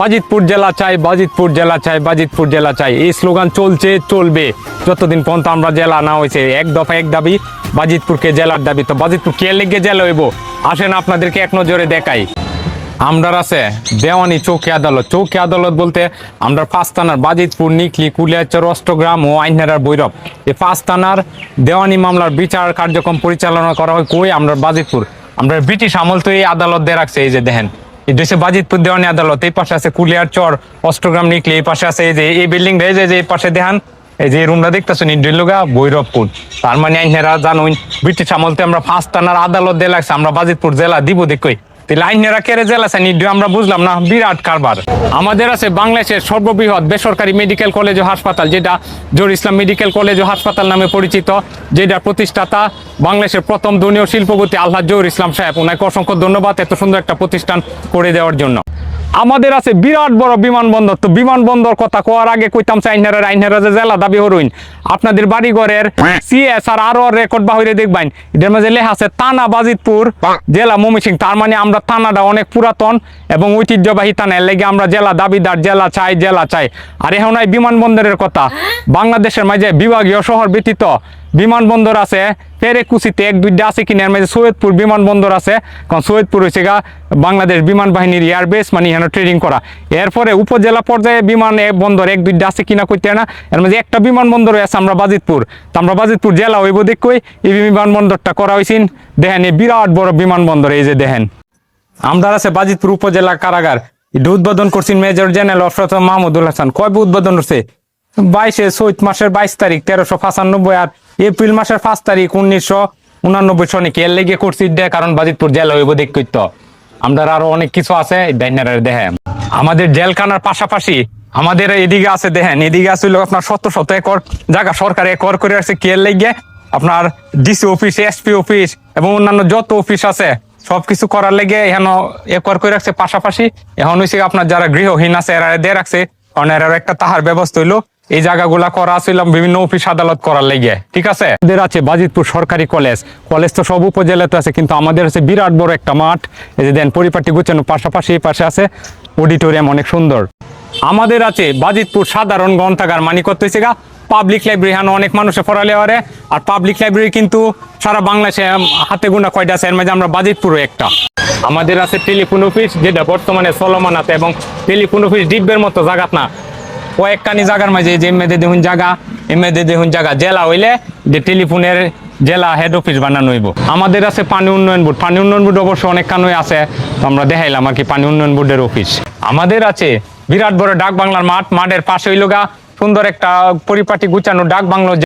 বাজিতপুর জেলা চাই, বাজিতপুর জেলা চাই, বাজিতপুর জেলা চাই। এই স্লোগান চলছে, চলবে। যতদিন পর্যন্ত আমরা জেলা না হয়েছে, এক দফা এক দাবি, বাজিতপুরকে জেলার দাবি। তো বাজিতপুর কে লেগে জেলা হইব? আসেন আপনাদেরকে এক নজরে দেখাই। আমরার আছে দেওয়ানি চৌকি আদালত। চৌকি আদালত বলতে আমরা পাঁচ থানার বাজিতপুর, নিকলি, কুলিয়াচর, অষ্টগ্রাম ও আইনারার বৈরব এই পাঁচ থানার দেওয়ানি মামলার বিচার কার্যক্রম পরিচালনা করা হয় কই? আমরা বাজিতপুর। আমরা ব্রিটিশ আমল তো এই আদালত দিয়ে রাখছে, এই যে দেখেন। দেশে বাজিতপুর দেওয়ানি আদালত, এই পাশে আছে কুলিয়ার চর, অষ্টগ্রাম নিকলি, এই পাশে আছে এই যে, এই বিল্ডিং এই যে, এই পাশে দেখান, এই যে রুমটা দেখতেছেন ইন্ডিলুগা ভৈরবপুর তার মানে আইনেরা জানুন, ব্রিটিশ আমলতে আমরা পাঁচ থানার আদালত দিয়ে লাগছে, আমরা বাজিতপুর জেলা দিব দেখই। আছে আমরা বুঝলাম না, বিরাট কারবার। আমাদের আছে সর্ববৃহৎ বেসরকারি মেডিকেল কলেজ ও হাসপাতাল, যেটা জোর ইসলাম মেডিকেল কলেজ ও হাসপাতাল নামে পরিচিত প্রতিষ্ঠাতা প্রথম ধনীয় শিল্পপতি আল্লাহ জোর ইসলাম সাহেব। ওনাকে অসংখ্য ধন্যবাদ এত সুন্দর একটা প্রতিষ্ঠান করে দেওয়ার জন্য। আমাদের আছে বিরাট বড় বিমানবন্দর। তো বিমানবন্দর কথা কোয়ার আগে কইতাম আইনারের আইনারা যে জেলা দাবি হরুইন। আপনাদের বাড়িঘরের সিএস আর আরও রেকর্ড বাহিরে দেখবেন এটার মাঝে লেখা আছে তানা বাজিতপুর জেলা মমিসিং তার মানে আমরা থানাটা অনেক পুরাতন এবং ঐতিহ্যবাহী থানা লেগে আমরা জেলা দাবিদার জেলা চাই জেলা চাই। আর এখন বিমানবন্দরের কথা। বাংলাদেশের মাঝে বিভাগীয় শহর ব্যতীত বিমানবন্দর আছে পেরেকুচিতে এক দুইটা আছে কিনা, এর মাঝে সৈয়দপুর বিমানবন্দর আছে। কারণ সৈয়দপুর হয়েছে গা বাংলাদেশ বিমান বাহিনীর এয়ারবেস মানে এখানে ট্রেনিং করা। এরপরে উপজেলা পর্যায়ে বিমান বন্দর এক দুইটা আছে কিনা কইতে না, এর মাঝে একটা বিমানবন্দর আছে আমরা বাজিতপুর তো আমরা বাজিতপুর জেলা হইব দেখই এই বিমানবন্দরটা করা হয়েছিল দেখেন এই বিরাট বড় বিমানবন্দর এই যে দেখেন। আমরা আছে বাজিতপুর উপজেলা কারাগার। এটা উদ্বোধন করছেন মেজর জেনারেল অফরত মাহমুদুল হাসান। কবে উদ্বোধন করছে বাইশে চৈত মাসের বাইশ তারিখ, তেরোশো পঁচানব্বই আর এপ্রিল মাসের পাঁচ তারিখ উনিশশো উনানব্বই সনে কে লেগে করছি দেয় কারণ বাজিতপুর জেলা হইব দেখ তো আমরা আরও অনেক কিছু আছে ডাইনারের দেখে আমাদের জেলখানার পাশাপাশি আমাদের এদিকে আছে দেখেন, এদিকে আছে আপনার শত শত একর জায়গা, সরকার একর করে আছে কে লেগে। আপনার ডিসি অফিস, এসপি অফিস এবং অন্যান্য যত অফিস আছে, সবকিছু করার লেগে এখন একর করে রাখছে। পাশাপাশি এখন হয়েছে আপনার যারা গৃহহীন আছে, এরা দিয়ে রাখছে। কারণ এর একটা তাহার ব্যবস্থা হইল। এই জায়গাগুলা করা ছিল বিভিন্ন অফিস আদালত করার লেগে, ঠিক আছে? আমাদের আছে বাজিতপুর সরকারি কলেজ কলেজ তো সব উপজেলাতে আছে, কিন্তু আমাদের আছে বিরাট বড় একটা মাঠ। এই যে দেন পরিপাটি গুছানো পাশাপাশি এই পাশে আছে অডিটোরিয়াম, অনেক সুন্দর। আমাদের আছে বাজিতপুর সাধারণ গ্রন্থাগার মানে হয়েছে গা? পাবলিক লাইব্রেরি হ্যাঁ অনেক মানুষে পড়ালে পারে, আর পাবলিক লাইব্রেরি কিন্তু সারা বাংলাদেশে হাতে গোনা কয়টা আছে, এর মাঝে আমরা বাজিতপুরও একটা। আমাদের আছে টেলিফোন অফিস যেটা বর্তমানে চলমান আছে, এবং টেলিফোন অফিস ডিব্বের মতো জাগাত না। কয়েকখানি জায়গার মাঝে, যে এমএদে দেখুন জায়গা এমএদে দেখুন জায়গা জেলা হইলে যে টেলিফোনের জেলা হেড অফিস বানানো হইব। আমাদের আছে পানি উন্নয়ন বোর্ড। পানি উন্নয়ন বোর্ড অবশ্য অনেক কানুই আছে, তো আমরা দেখাইলাম আর কি পানি উন্নয়ন বোর্ডের অফিস আমাদের আছে বিরাট বড় ডাক বাংলার মাঠ। মাঠের পাশে হইল গা সুন্দর একটা পরিপাটি গুছানো ডাক বাংলো